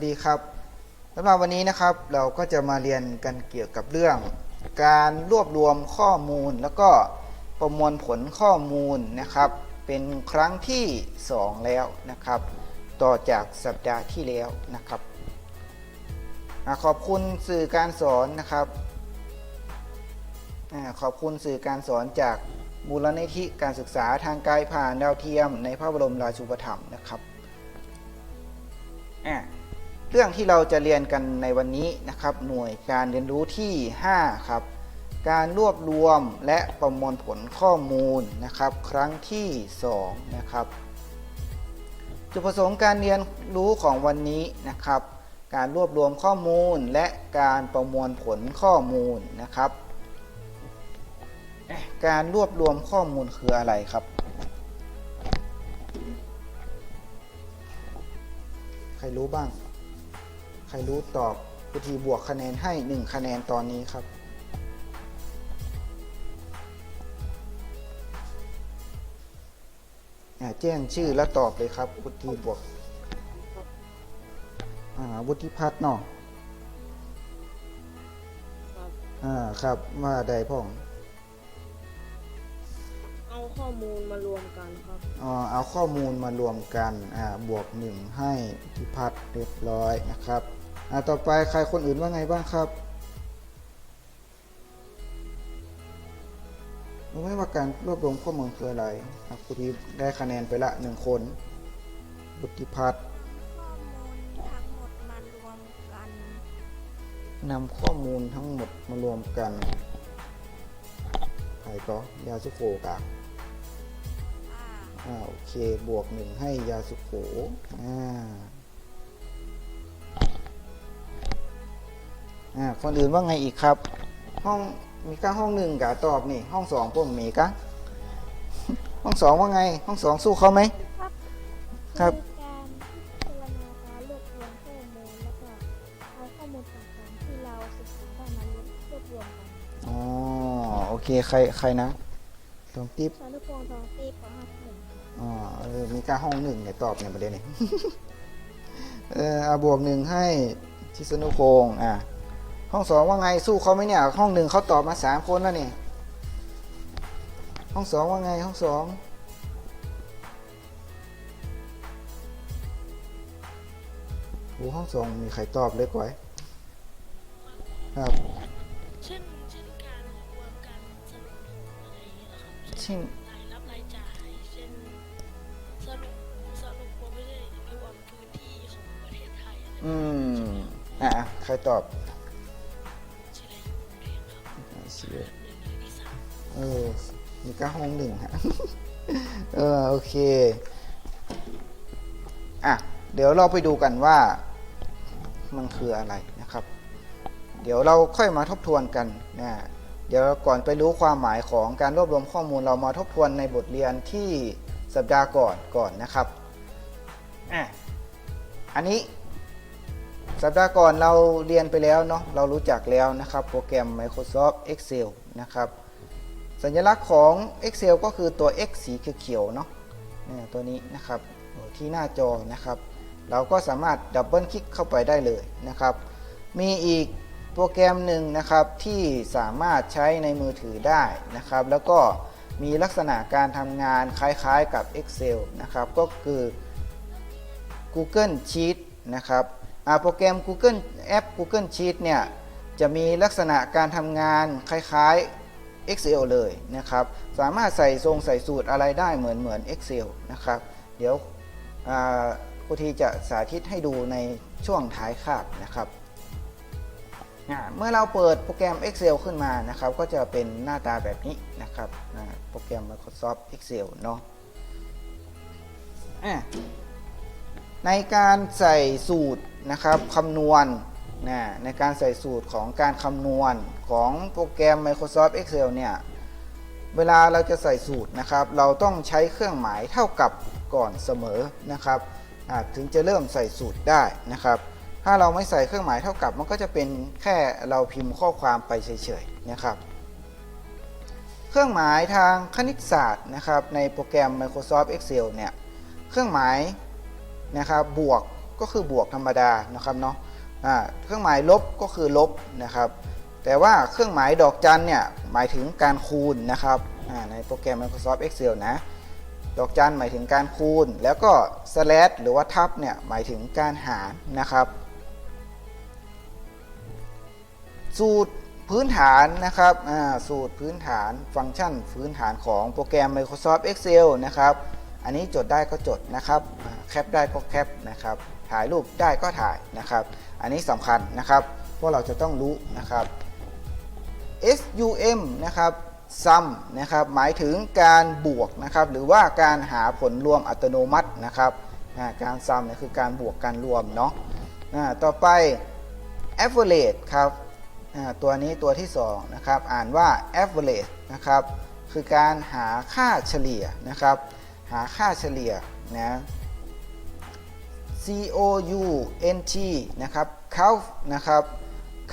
วัสดีครับสำหรับวันนี้นะครับเราก็จะมาเรียนกันเกี่ยวกับเรื่อง การรวบรวมข้อมูล แล้วก็ประมวลผลข้อมูลนะครับ เป็นครั้งที่ 2 แล้วนะครับ ต่อจากสัปดาห์ที่แล้วนะครับขอบคุณสื่อการสอนนะครับขอบคุณสื่อการสอนจากมูลนิธิการศึกษาทางไกลผ่านดาวเทียมในพระบรมราชูปถัมภ์นะครับ อะ เรื่องที่เราจะเรียนกันในวันนี้นะครับ หน่วยการเรียนรู้ที่ 5 ครับ การรวบรวมและประมวลผลข้อมูลนะครับ ครั้งที่ 2 นะครับ จุดประสงค์การเรียนรู้ของวันนี้นะครับ การรวบรวมข้อมูลและการประมวลผลข้อมูลนะครับ การรวบรวมข้อมูลคืออะไรครับใครรู้บ้าง ใครรู้ตอบวิธีบวกคะแนนให้ 1 คะแนนตอนนี้ครับอ่าแจ้งชื่อแล้วตอบเลยครับวุฒิบวกอ่าวุฒิพัฒน์เนาะครับอ่าครับว่าใดพ่อง เอาข้อมูลมารวมกันครับอ๋อเอาข้อมูลมารวมกันอ่าบวกหนึ่งให้วุฒิพัฒน์เรียบร้อยนะครับอ่า ต่อไปใครคนอื่นว่าไงบ้างครับรู้ไหมว่าการรวบรวมข้อมูลคืออะไรครับครูทีได้คะแนนไปละหนึ่งคน บุติพัฒน์ข้อมูลทั้งหมดมารวมกันนำข้อมูลทั้งหมดมารวมกันใครก็ยาสุโขกะอ่าอ่าโอเค บวกหนึ่งให้ยาสุโขอ่า อ่าคนอื่นว่าไงอีกครับ ห้องมีก้าห้องหนึ่งกะตอบนี่ห้องสองผมมีกะห้องสองว่าไง ห้องสองสู้เขาไหมครับครับอการพิจารณาการรวบรวมข้อมูลแล้วก็เอาข้อมูลต่างๆที่เราศึกษาได้มารวบรวบรวมกันอ๋อโอเคใครใครนะตองติ๊บสารุพงษ์ทองตีปห้าหนึ่งอ๋อเออมีการห้องหนึ่งเนี่ยตอบเนี่ยประเด็นนี้เออเอาบวกหนึ่งให้ชิสนุพงศ์อะ ห้องสองว่าไงสู้เขาไหมเนี่ย ห้องหนึ่งเขาตอบมาสามคนแล้วนี่ห้องสองว่าไงห้องสองโอ้ห้องสองมีใครตอบเลยก่อยครับเช่นเช่นการรวมการสรุปผลอะไรอย่างเงี้ยนะครับเช่นรายรับรายจ่าย เช่นสรุปสรุปว่าไม่ได้รวมพื้นที่ของประเทศไทยอะไรอืมอะอะใครตอบ อะเชียหนึ่งหรือที่สามเออมีก้าห้องหนึ่งฮะ เออ โอเค อะ เดี๋ยวเราไปดูกันว่ามันคืออะไรนะครับ เดี๋ยวเราค่อยมาทบทวนกันนะเดี๋ยวก่อนไปรู้ความหมายของการรวบรวมข้อมูลเรามาทบทวนในบทเรียนที่สัปดาห์ก่อนก่อนนะครับอะอันนี้ สัปดาห์ก่อนเราเรียนไปแล้วเนาะเรารู้จักแล้วนะครับ โปรแกรม Microsoft Excel นะครับ สัญลักษณ์ของ Excel ก็คือตัว X สีเขียวเนาะเนี่ยตัวนี้นะครับที่หน้าจอนะครับ เราก็สามารถดับเบิลคลิกเข้าไปได้เลยนะครับ มีอีกโปรแกรมหนึ่งนะครับที่สามารถใช้ในมือถือได้นะครับ แล้วก็มีลักษณะการทำงานคล้ายๆกับ Excel นะครับ ก็คือ Google Sheet นะครับ โปรแกรม Google แอป Google Sheet เนี่ยจะมีลักษณะการทำงานคล้ายๆ Excel เลยนะครับ สามารถใส่ทรงใส่สูตรอะไรได้เหมือนเหมือน Excel นะครับ เดี๋ยวครูทีจะสาธิตให้ดูในช่วงท้ายคาบนะครับ เมื่อเราเปิดโปรแกรม Excel ขึ้นมานะครับ ก็จะเป็นหน้าตาแบบนี้นะครับโปรแกรม Microsoft Excel เนาะในการใส่สูตร นะครับคำนวณนะในการใส่สูตรของการคำนวณของโปรแกรม Microsoft Excel เนี่ยเวลาเราจะใส่สูตรนะครับ เราต้องใช้เครื่องหมายเท่ากับก่อนเสมอนะครับถึงจะเริ่มใส่สูตรได้นะครับ ถ้าเราไม่ใส่เครื่องหมายเท่ากับ มันก็จะเป็นแค่เราพิมพ์ข้อความไปเฉยๆนะครับ เครื่องหมายทางคณิตศาสตร์นะครับในโปรแกรม Microsoft Excel เนี่ยเครื่องหมายนะครับบวก ก็คือบวกธรรมดานะครับเนาะเครื่องหมายลบก็คือลบนะครับ แต่ว่าเครื่องหมายดอกจันเนี่ยหมายถึงการคูณนะครับในโปรแกรม Microsoft Excel นะดอกจันหมายถึงการคูณ แล้วก็ slash หรือว่าทับเนี่ยหมายถึงการหารนะครับ สูตรพื้นฐานนะครับสูตรพื้นฐานฟังก์ชันพื้นฐานของโปรแกรม Microsoft Excel นะครับ อันนี้จดได้ก็จดนะครับ แคปได้ก็แคปนะครับ ถ่ายรูปได้ก็ถ่ายนะครับ อันนี้สำคัญนะครับเพราะเราจะต้องรู้นะครับ SUM นะครับ sum นะครับหมายถึงการบวกนะครับหรือว่าการหาผลรวมอัตโนมัตินะครับการ sum เนี่ยคือการบวกการรวมเนาะต่อไป average ครับตัวนี้ตัวที่2นะครับอ่านว่า average นะครับคือการหาค่าเฉลี่ยนะครับหาค่าเฉลี่ยนะ O U N T นะครับ count นะครับ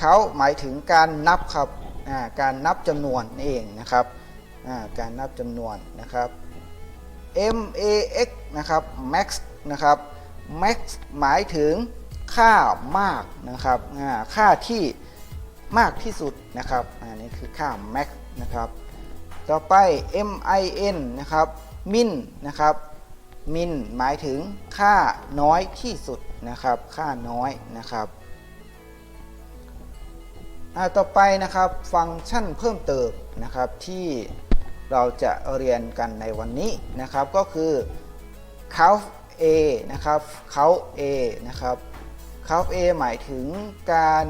count หมายถึงการนับครับการนับจำนวนนั่นเองนะครับการนับจำนวนนะครับ M A X นะครับ max นะครับ max หมายถึงค่ามากนะครับค่าที่มากที่สุดนะครับอันนี้คือค่า max นะครับ ต่อไป M I N นะครับ min นะครับ min หมายถึงค่าน้อยที่สุดนะครับ ค่าน้อยนะครับต่อไปนะครับฟังก์ชันเพิ่มเติมนะครับที่เราจะเรียนกันในวันนี้นะครับก็คือ count a นะครับ count a นะครับ count a หมายถึงการ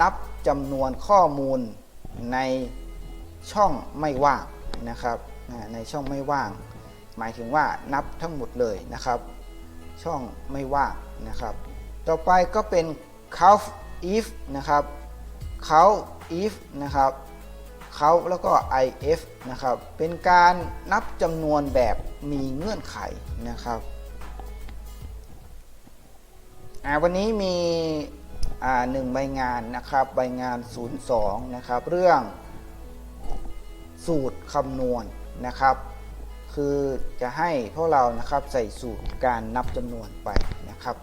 นับจำนวนข้อมูลในช่องไม่ว่างนะครับในช่องไม่ว่าง หมายถึงว่านับทั้งหมดเลยนะครับ ช่องไม่ว่างนะครับ ต่อไปก็เป็น count if นะครับเขา if นะครับเขาแล้วก็ if นะครับ เป็นการนับจำนวนแบบมีเงื่อนไขนะครับวันนี้มีหนึ่งใบงานนะครับ ใบงาน 02 นะครับ เรื่องสูตรคำนวณนะครับ คือจะให้พวกเรานะครับใส่สูตรการนับจำนวนไปนะครับ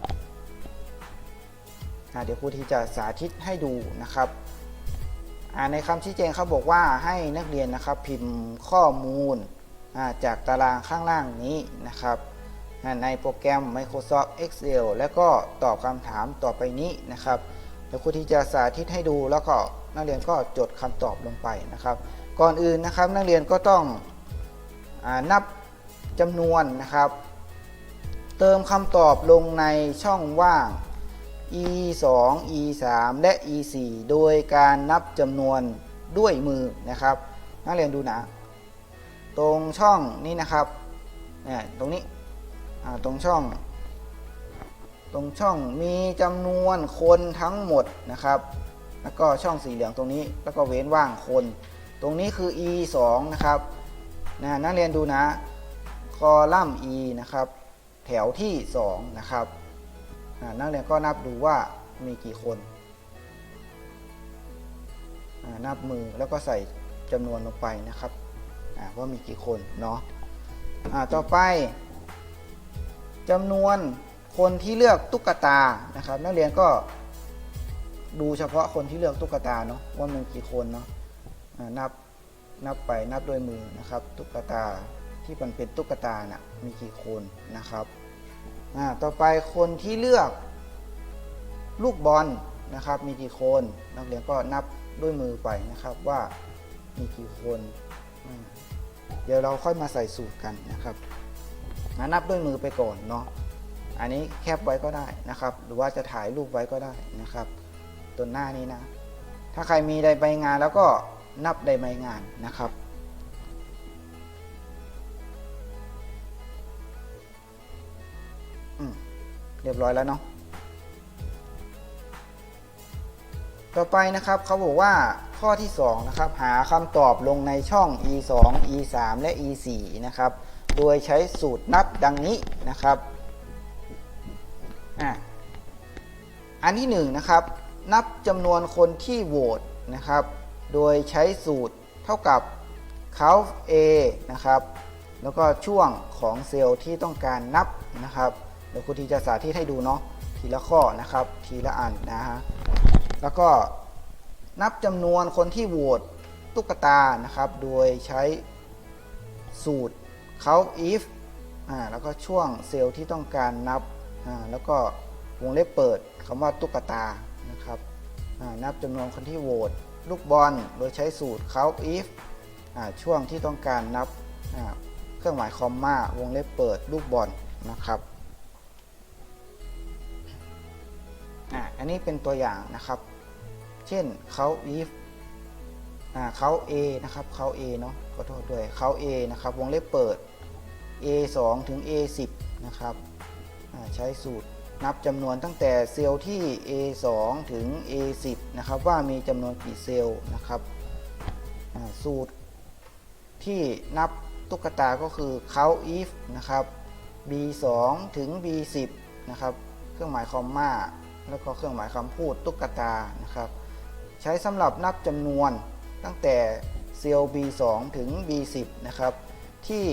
เดี๋ยวครูที่จะสาธิตให้ดูนะครับในคำชี้แจงเขาบอกว่าให้นักเรียนนะครับพิมพ์ข้อมูลจากตารางข้างล่างนี้นะครับในโปรแกรม Microsoft Excel แล้วก็ตอบคำถามต่อไปนี้นะครับแล้วครูที่จะสาธิตให้ดูแล้วก็นักเรียนก็จดคำตอบลงไปนะครับ ก่อนอื่นนะครับนักเรียนก็ต้อง นับจำนวนนะครับ เติมคำตอบลงในช่องว่าง e 2 e 3และ e 4โดยการนับจำนวนด้วยมือนะครับ นักเรียนดูนะ ตรงช่องนี้นะครับเนี่ยตรงนี้ตรงช่อง ตรงช่องมีจำนวนคนทั้งหมดนะครับ แล้วก็ช่องสีเหลืองตรงนี้ แล้วก็เว้นว่างคน ตรงนี้คือ e 2นะครับ นะนักเรียนดูนะคอลัมน์ e นะครับ แถวที่ 2 นะครับนักเรียนก็นับดูว่ามีกี่คน นับมือแล้วก็ใส่จำนวนลงไปนะครับว่ามีกี่คนเนาะต่อไปจำนวนคนที่เลือกตุ๊กตานะครับ นักเรียนก็ดูเฉพาะคนที่เลือกตุ๊กตาเนาะว่ามีกี่คนเนาะนับ นับไปนับด้วยมือนะครับ ตุ๊กตาที่มันเป็นตุ๊กตาน่ะมีกี่คนนะครับต่อไปคนที่เลือกลูกบอลนะครับ มีกี่คนนักเรียนก็นับด้วยมือไปนะครับว่ามีกี่คน เดี๋ยวเราค่อยมาใส่สูตรกันนะครับนับด้วยมือไปก่อนเนาะอันนี้แคปไว้ก็ได้นะครับ หรือว่าจะถ่ายรูปไว้ก็ได้นะครับ ตัวหน้านี้นะ ถ้าใครมีใดใบงานแล้วก็ นับใดใบงานนะครับเรียบร้อยแล้วเนาะต่อไปนะครับเขาบอกว่าข้อที่ 2 นะครับ หาคำตอบลงในช่อง e 2 e 3และ e 4นะครับ โดยใช้สูตรนับดังนี้นะครับอะอันที่1นงนะครับ นับจำนวนคนที่โหวตนะครับ โดยใช้สูตรเท่ากับ count a นะครับ แล้วก็ช่วงของเซลล์ที่ต้องการนับนะครับเดี๋ยวครูทีจะสาธิตให้ดูเนาะทีละข้อนะครับ ทีละอันนะฮะแล้วก็นับจำนวนคนที่โหวตตุ๊กตานะครับ โดยใช้สูตร count if อ่าแล้วก็ช่วงเซลล์ที่ต้องการนับอ่าแล้วก็วงเล็บเปิดคำว่าตุ๊กตานะครับอ่านับจำนวนคนที่โหวต ลูกบอลโดยใช้สูตร count if ช่วงที่ต้องการนับเครื่องหมายคอมมาวงเล็บเปิดลูกบอลนะครับอันนี้เป็นตัวอย่างนะครับ เช่นเขา if อ่าเขา a นะครับเขา a เนาะขอโทษด้วยเขา a นะครับวงเล็บเปิด a 2ถึง a 10นะครับใช้สูตร นับจำนวนตั้งแต่เซลล์ที่ a 2 ถึง a 10 นะครับว่ามีจำนวนกี่เซลล์นะครับสูตรที่นับตุ๊กตาก็คือ count if นะครับ b 2 ถึง b 10 นะครับเครื่องหมายคอมมาแล้วก็เครื่องหมายคำพูดตุ๊กตานะครับ ใช้สำหรับนับจำนวนตั้งแต่เซลล์ B2 ถึง B10 นะครับที่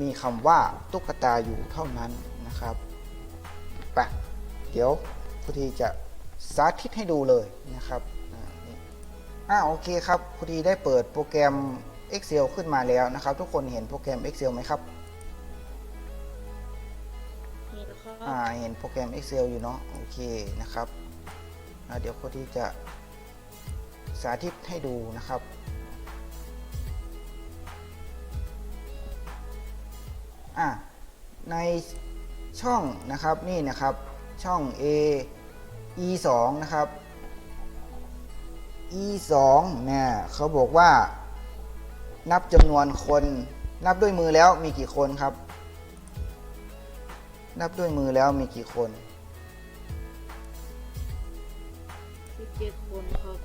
มีคำว่าตุ๊กตาอยู่เท่านั้นนะครับไป เดี๋ยวพอดีจะสาธิตให้ดูเลยนะครับอ่านี่อ่าโอเคครับพอดีได้เปิดโปรแกรม Excel ขึ้นมาแล้วนะครับ ทุกคนเห็นโปรแกรม Excel ไหมครับเห็นครับอ่าเห็นโปรแกรม Excel อยู่เนาะโอเคนะครับอ่าเดี๋ยวพอดีจะสาธิตให้ดูนะครับอะในช่องนะครับนี่นะครับ ช่อง A E 2นะครับ E 2เนี่ยเขาบอกว่า นับจำนวนคน นับด้วยมือแล้วมีกี่คนครับ นับด้วยมือแล้วมีกี่คนสิบเจ็ดคนครับ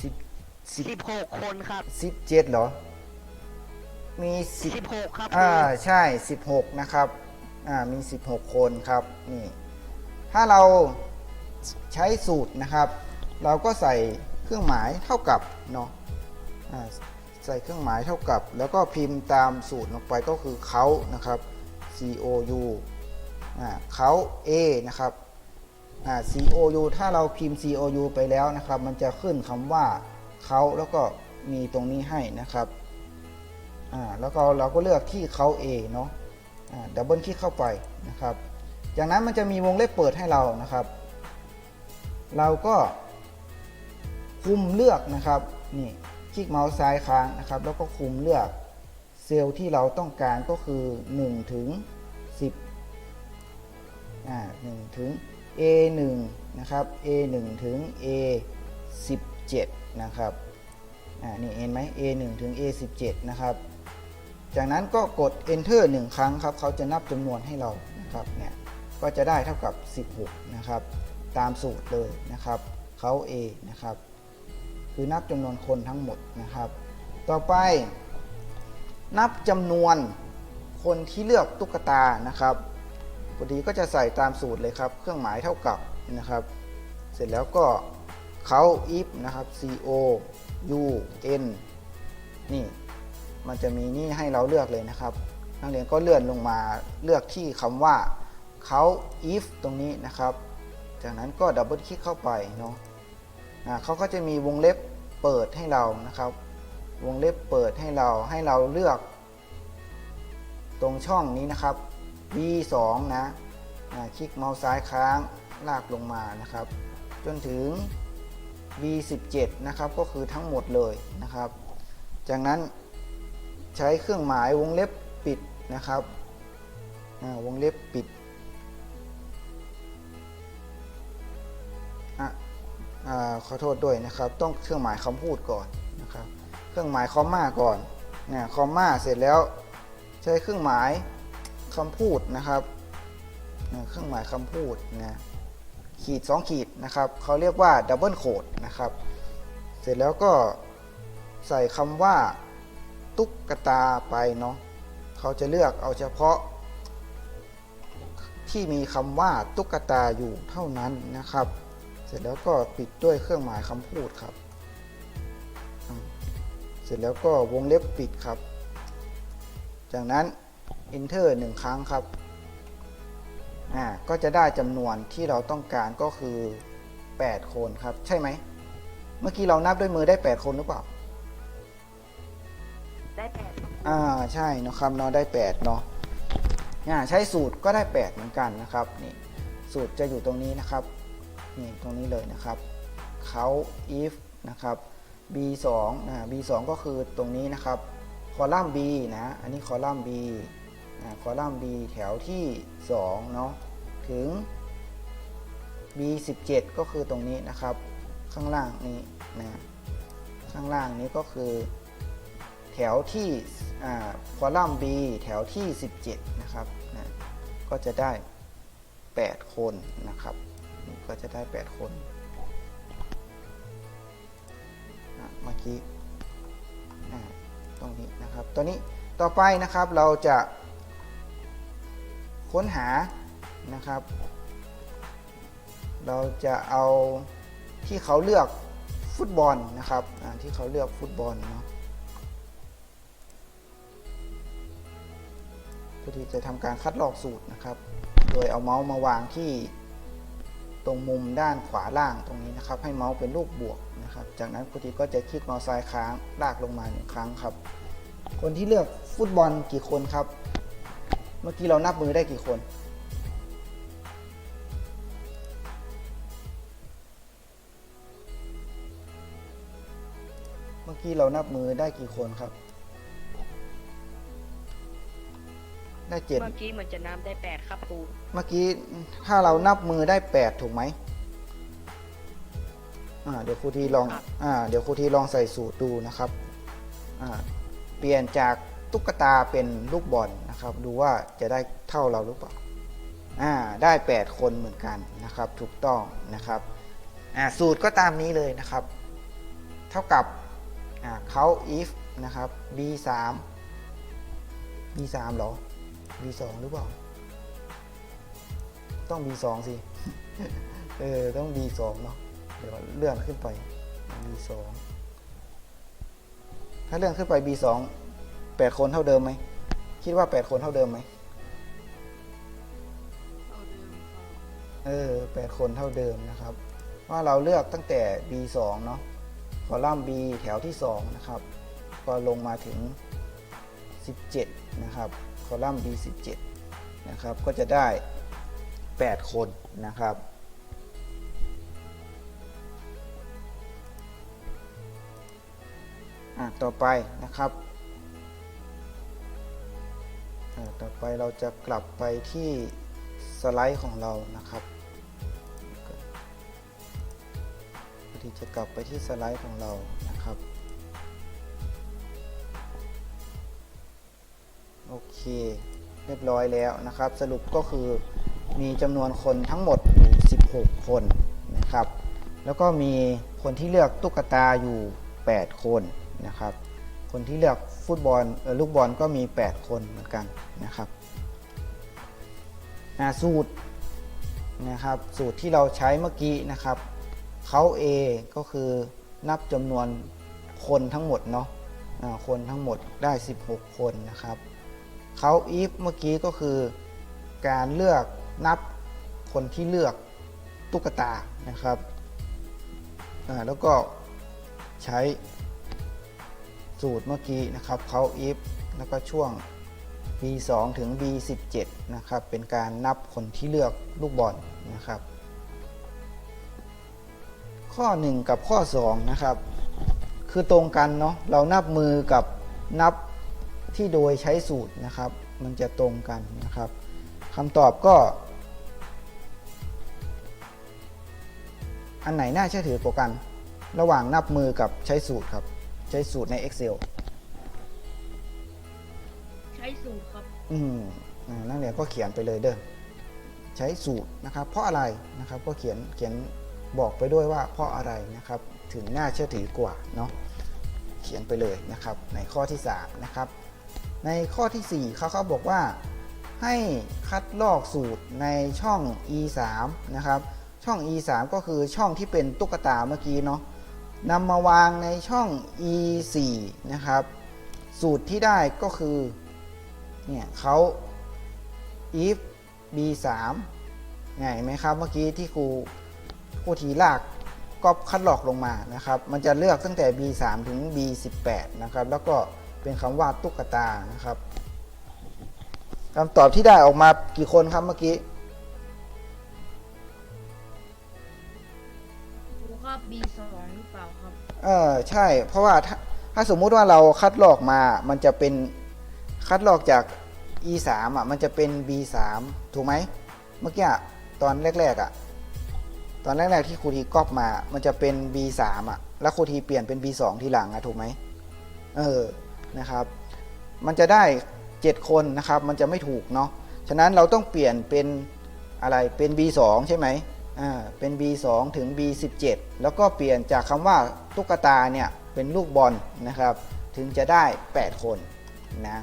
สิบสิบสิบหกคนครับสิบเจ็ดเหรอ มีสิบสิบหกครับอ่าใช่16นะครับ อ่ามี16คนครับนี่ ถ้าเราใช้สูตรนะครับ เราก็ใส่เครื่องหมายเท่ากับเนาะใส่เครื่องหมายเท่ากับ แล้วก็พิมพ์ตามสูตรลงไปก็คือเขานะครับ c o u อ่าเขา a นะครับ c o u ถ้าเราพิมพ์ c o u ไปแล้วนะครับ มันจะขึ้นคำว่าเขาแล้วก็มีตรงนี้ให้นะครับแล้วก็เราก็เลือกที่เขา A เนาะดับเบิลคลิกเข้าไปนะครับ จากนั้นมันจะมีวงเล็บเปิดให้เรานะครับ เราก็คุมเลือกนะครับนี่คลิกเมาส์ซ้ายค้างนะครับ แล้วก็คุมเลือกเซลล์ที่เราต้องการก็คือ1ถึง10อ่า1ถึง A 1 นะครับ A 1 ถึง A 17 นะครับอ่านี่เห็นไหม A 1 ถึง A 17 นะครับ จากนั้นก็กด enter 1 ครั้งครับ เขาจะนับจำนวนให้เรานะครับเนี่ย ก็จะได้เท่ากับ 16 นะครับ ตามสูตรเลยนะครับเขา A นะครับ คือนับจำนวนคนทั้งหมดนะครับ ต่อไป นับจำนวนคนที่เลือกตุ๊กตานะครับพอดีก็จะใส่ตามสูตรเลยครับ เครื่องหมายเท่ากับนะครับ เสร็จแล้วก็เขา if นะครับ c o u n นี่มันจะมีนี่ให้เราเลือกเลยนะครับ นักเรียนก็เลื่อนลงมาเลือกที่คำว่า เขา if ตรงนี้นะครับ จากนั้นก็ดับเบิลคลิกเข้าไปเนาะเขาก็จะมีวงเล็บเปิดให้เรานะครับ วงเล็บเปิดให้เราให้เราเลือก ตรงช่องนี้นะครับ V2 นะอ่าคลิกเมาส์ซ้ายค้างลากลงมานะครับ จนถึง V17 นะครับก็คือทั้งหมดเลยนะครับ จากนั้นใช้เครื่องหมายวงเล็บปิดนะครับวงเล็บปิด อขอโทษด้วยนะครับ ต้องเครื่องหมายคำพูดก่อนนะครับ เครื่องหมายคอมมาก่อนเนะคอมมาเสร็จแล้ว ใช้เครื่องหมายคำพูดนะครับเครื่องหมายคำพูดนะขีด 2 ขีดนะครับเขาเรียกว่าดับเบิลโคดนะครับ เสร็จแล้วก็ใส่คำว่าตุ๊กตาไปเนาะเขาจะเลือกเอาเฉพาะ ที่มีคำว่าตุ๊กตาอยู่เท่านั้นนะครับ ร็จแล้วก็ปิดด้วยเครื่องหมายคำพูดครับอ่าเสร็จแล้วก็วงเล็บปิดครับ จากนั้น enter หนึ่งครั้งครับ อ่า ก็จะได้จำนวนที่เราต้องการก็คือ 8 คนครับ ใช่ไหม เมื่อกี้เรานับด้วยมือได้ 8 คนหรือเปล่า ได้แปดอ่า ใช่นะครับเนาะได้8เนาะอ่าใช้สูตรก็ได้ 8 เหมือนกันนะครับ นี่ สูตรจะอยู่ตรงนี้นะครับ นี่ตรงนี้เลยนะครับเขา if นะครับ b 2นะ b 2ก็คือตรงนี้นะครับคอลัมน์ b นะอันนี้คอลัมน์ b อ่าคอลัมน์ b แถวที่2เนาะถึง b 17ก็คือตรงนี้นะครับ ข้างล่างนี้นะข้างล่างนี้ก็คือ แถวที่คอลัมน์ B แถวที่ 17 นะครับนะก็จะได้ 8 คนนะครับ ก็จะได้ 8 คนอะเมื่อกี้อะตรงนี้นะครับ ตัวนี้ต่อไปนะครับเราจะค้นหานะครับ เราจะเอาที่เขาเลือกฟุตบอลนะครับที่เขาเลือกฟุตบอลเนาะเพื่อที่จะทำการคัดลอกสูตรนะครับ โดยเอาเมาส์มาวางที่ ตรงมุมด้านขวาล่างตรงนี้นะครับ ให้เมาส์เป็นรูปบวกนะครับ จากนั้นครูทีก็จะคลิกเมาส์ซ้ายค้างลากลงมาหนึ่งครั้งครับ คนที่เลือกฟุตบอลกี่คนครับ เมื่อกี้เรานับมือได้กี่คนเมื่อกี้เรานับมือได้กี่คนครับ ได้เจ็ดเมื่อกี้เหมือนจะน้ำได้แปดครับครูเมื่อกี้ถ้าเรานับมือได้8ถูกไหมอ่าเดี๋ยวครูทีลองอ่าเดี๋ยวครูทีลองใส่สูตรดูนะครับอ่าเปลี่ยนจากตุ๊กตาเป็นลูกบอลนะครับ ดูว่าจะได้เท่าเราหรือเปล่าอ่าได้ 8 คนเหมือนกันนะครับ ถูกต้องนะครับอ่าสูตรก็ตามนี้เลยนะครับ เท่ากับอ่าเขา if นะครับ b 3 b 3หรอ b 2หรือเปล่า ต้อง B2 สิ เออ ต้อง B2 เนาะ เดี๋ยวเลื่อนขึ้นไป B2 ถ้าเลื่อนขึ้นไป B2 8 คนเท่าเดิมไหม คิดว่า 8 คนเท่าเดิมไหมเอาเดิมครับเออ8คนเท่าเดิมนะครับ ว่าเราเลือกตั้งแต่ B2 เนาะ คอลัมน์ B แถวที่ 2 นะครับ ก็ลงมาถึง 17 นะครับค อลัมน์ B 17 นะครับก็จะได้ 8 คนนะครับอะต่อไปนะครับอะต่อไปเราจะกลับไปที่สไลด์ของเรานะครับที่จะกลับไปที่สไลด์ของเรา เคเรียบร้อยแล้วนะครับ สรุปก็คือมีจำนวนคนทั้งหมดอยู่16 คนนะครับ แล้วก็มีคนที่เลือกตุ๊กตาอยู่ 8 คนนะครับ คนที่เลือกฟุตบอลลูกบอลก็มี 8 คนเหมือนกันนะครับสูตรนะครับสูตรที่เราใช้เมื่อกี้นะครับเขา A ก็คือนับจำนวนคนทั้งหมดเนาะคนทั้งหมดได้ 16 คนนะครับ เขา if เมื่อกี้ก็คือการเลือกนับคนที่เลือกตุ๊กตานะครับ แล้วก็ใช้สูตรเมื่อกี้นะครับเขา if แล้วก็ช่วง b2 ถึง b17 นะครับ เป็นการนับคนที่เลือกลูกบอลนะครับ ข้อ 1 กับข้อ 2 นะครับ คือตรงกันเนาะเรานับมือกับนับ ที่โดยใช้สูตรนะครับ มันจะตรงกันนะครับคำตอบก็ อันไหนน่าเชื่อถือกว่ากัน ระหว่างนับมือกับใช้สูตรครับ ใช้สูตรใน Excel ใช้สูตรครับ อืมอ่านักเรียนก็เขียนไปเลยเด้อใช้สูตรนะครับ เพราะอะไรนะครับก็เขียนเขียนบอกไปด้วยว่าเพราะอะไรนะครับ ถึงน่าเชื่อถือกว่าเนาะเขียนไปเลยนะครับ ในข้อที่ 3 นะครับ ในข้อที่ 4เขาเขาบอกว่าให้คัดลอกสูตรในช่อง e 3 นะครับ ช่อง e 3 ก็คือช่องที่เป็นตุ๊กตาเมื่อกี้เนาะนำมาวางในช่อง e 4 นะครับ สูตรที่ได้ก็คือเนี่ยเขา if b 3เนี่ยเห็นไหมครับเมื่อกี้ที่ครูครูทีลากก็คัดลอกลงมานะครับ มันจะเลือกตั้งแต่ B3 ถึง B18 นะครับ แล้วก็ เป็นคำว่าตุ๊กตานะครับคำตอบที่ได้ออกมากี่คนครับเมื่อกี้ครูครับ B2 หรือเปล่าครับ เออใช่ เพราะว่าถ้าถ้าสมมุติว่าเราคัดลอกมา มันจะเป็นคัดลอกจาก E3 อะ มันจะเป็น B3 ถูกไหม เมื่อกี้อะตอนแรกๆอะ ตอนแรกๆที่ครูทีก๊อปมา มันจะเป็น B3 อะ แล้วครูทีเปลี่ยนเป็น B2 ทีหลังอะ ถูกไหม เออ นะครับ มันจะได้ 7 คนนะครับ มันจะไม่ถูกเนาะ ฉะนั้นเราต้องเปลี่ยนเป็นอะไร เป็น B2 ใช่ไหมอ่า เป็น B2 ถึง B17 แล้วก็เปลี่ยนจากคำว่าตุ๊กตาเนี่ยเป็นลูกบอลนะครับ ถึงจะได้ 8 คนนะ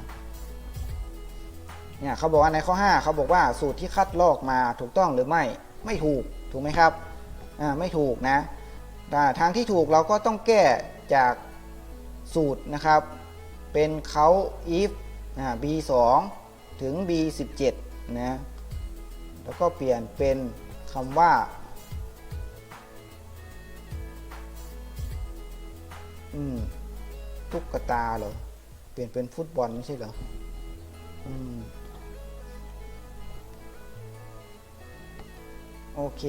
เนี่ยเขาบอกว่าในข้อ 5 เขาบอกว่าสูตรที่คัดลอกมาถูกต้องหรือไม่ไม่ถูกถูกไหมครับอ่าไม่ถูกนะอ่ทางที่ถูกเราก็ต้องแก้จากสูตรนะครับ เป็นเขา if อ่า b2 ถึง b17 นะ แล้วก็เปลี่ยนเป็นคำว่า อืมตุ๊กตาเหรอ เปลี่ยนเป็นฟุตบอลไม่ใช่เหรอ อืม โอเค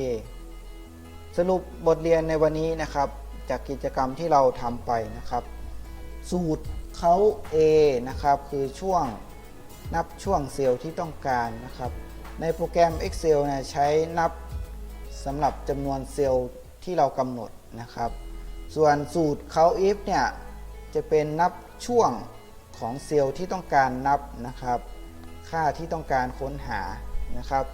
สรุปบทเรียนในวันนี้นะครับ จากกิจกรรมที่เราทำไปนะครับ สูตร เขา A นะครับ คือช่วงนับช่วงเซลล์ที่ต้องการนะครับ ในโปรแกรม Excel นะใช้นับสำหรับจำนวนเซลล์ที่เรากำหนดนะครับ ส่วนสูตรเขา if เนี่ยจะเป็นนับช่วงของเซลล์ที่ต้องการนับนะครับ ค่าที่ต้องการค้นหานะครับ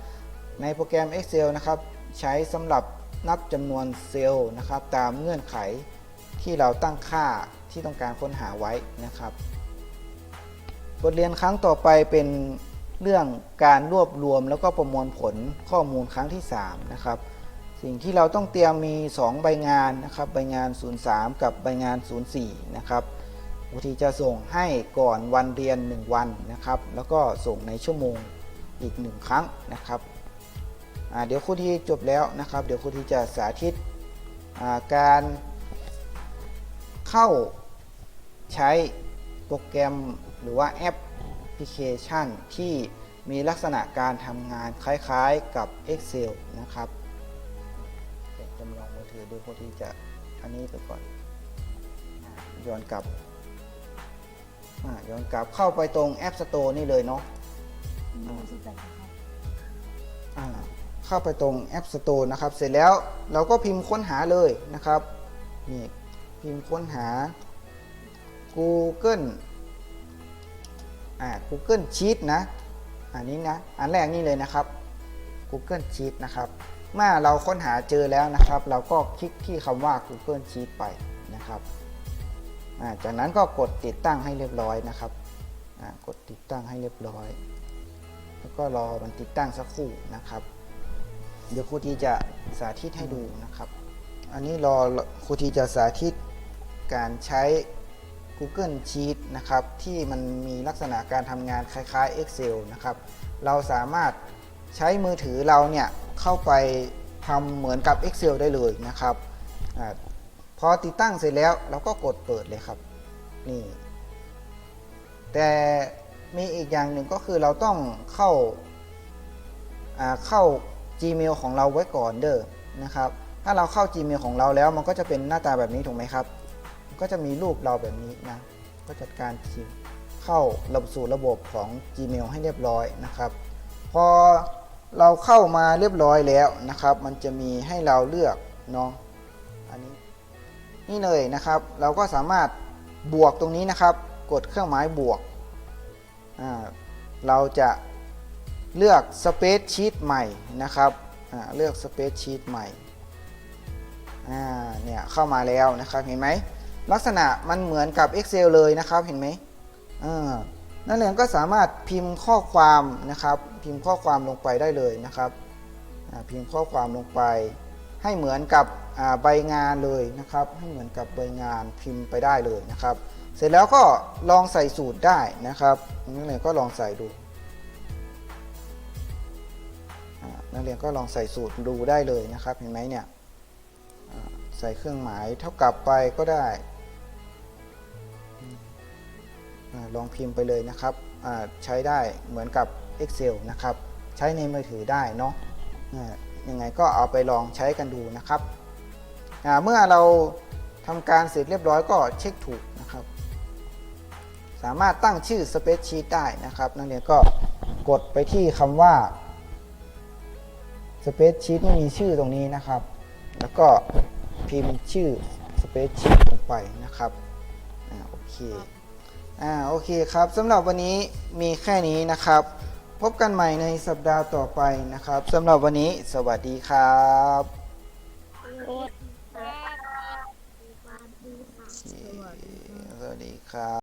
ในโปรแกรม Excel นะครับใช้สำหรับนับจำนวนเซลล์นะครับ ตามเงื่อนไขที่เราตั้งค่า ที่ต้องการค้นหาไว้นะครับ บทเรียนครั้งต่อไปเป็นเรื่องการรวบรวมแล้วก็ประมวลผลข้อมูลครั้งที่ 3 นะครับ สิ่งที่เราต้องเตรียมมี 2 ใบงานนะครับใบงาน 03 กับใบงาน 04 นะครับครูทีจะส่งให้ก่อนวันเรียน 1 วันนะครับ แล้วก็ส่งในชั่วโมงอีก 1 ครั้งนะครับเดี๋ยวครูทีจบแล้วนะครับ เดี๋ยวครูทีจะสาธิตาการเข้า ใช้โปรแกรมหรือว่าแอปพลิเคชัน ที่มีลักษณะการทำงานคล้ายๆกับ Excel นะครับเดี๋ยวจำลองมือถือดูพอที่จะอันนี้ไปก่อน ย้อนกลับย้อนกลับเข้าไปตรง App Store นี่เลยเนาะเข้าไปตรง App Store นะครับ เสร็จแล้วเราก็พิมพ์ค้นหาเลยนะครับ นี่พิมพ์ค้นหา Google อ่า Google Sheet นะ อันนี้นะ อันแรกนี่เลยนะครับ Google Sheet นะครับ เมื่อเราค้นหาเจอแล้วนะครับ เราก็คลิกที่คำว่า Google Sheet ไปนะครับอ่าจากนั้นก็กดติดตั้งให้เรียบร้อยนะครับอ่ากดติดตั้งให้เรียบร้อย แล้วก็รอมันติดตั้งสักครู่นะครับ เดี๋ยวครูทีจะสาธิตให้ดูนะครับ อันนี้รอครูทีจะสาธิตการใช้ Google Sheet นะครับที่มันมีลักษณะการทำงานคล้ายๆ Excel นะครับเราสามารถใช้มือถือเราเนี่ยเข้าไปทำเหมือนกับ Excel ได้เลยนะครับอพอติดตั้งเสร็จแล้วเราก็กดเปิดเลยครับนี่แต่มีอีกอย่างหนึ่งก็คือเราต้องเข้าอ่าเข้า Gmail ของเราไว้ก่อนเด้อนะครับ ถ้าเราเข้า Gmail ของเราแล้วมันก็จะเป็นหน้าตาแบบนี้ถูกไหมครับ ก็จะมีรูปเราแบบนี้นะ ก็จัดการเข้าระบบสู่ระบบของ Gmail ให้เรียบร้อยนะครับ พอเราเข้ามาเรียบร้อยแล้วนะครับ มันจะมีให้เราเลือกเนาะอันนี้นี่เลยนะครับ เราก็สามารถบวกตรงนี้นะครับ กดเครื่องหมายบวก เราจะเลือก Space Sheet ใหม่นะครับ เลือก Space Sheet ใหม่เนี่ยเข้ามาแล้วนะครับ เห็นไหม ลักษณะมันเหมือนกับ Excel เลยนะครับเห็นไหมอ่านักเรียนก็สามารถพิมพ์ข้อความนะครับ พิมพ์ข้อความลงไปได้เลยนะครับพิมพ์ข้อความลงไป ให้เหมือนกับใบงานเลยนะครับ ให้เหมือนกับใบงานพิมพ์ไปได้เลยนะครับ เสร็จแล้วก็ลองใส่สูตรได้นะครับนักเรียนก็ลองใส่ดูนักเรียนก็ลองใส่สูตรดูได้เลยนะครับ เห็นไหมเนี่ยใส่เครื่องหมายเท่ากับไปก็ได้ ลองพิมพ์ไปเลยนะครับใช้ได้เหมือนกับ Excel นะครับ ใช้ในมือถือได้เนาะยังไงก็เอาไปลองใช้กันดูนะครับ เมื่อเราทำการเสร็จเรียบร้อยก็เช็คถูกนะครับ สามารถตั้งชื่อ Spreadsheet ได้นะครับนักเรียนก็กดไปที่คำว่า Spreadsheet ไม่มีชื่อตรงนี้นะครับ แล้วก็พิมพ์ชื่อ Spreadsheet ลงไปนะครับอโอเค อ่าโอเคครับสำหรับวันนี้มีแค่นี้นะครับ พบกันใหม่ในสัปดาห์ต่อไปนะครับสำหรับวันนี้สวัสดีครับโอ๊ตสวัสดีครับ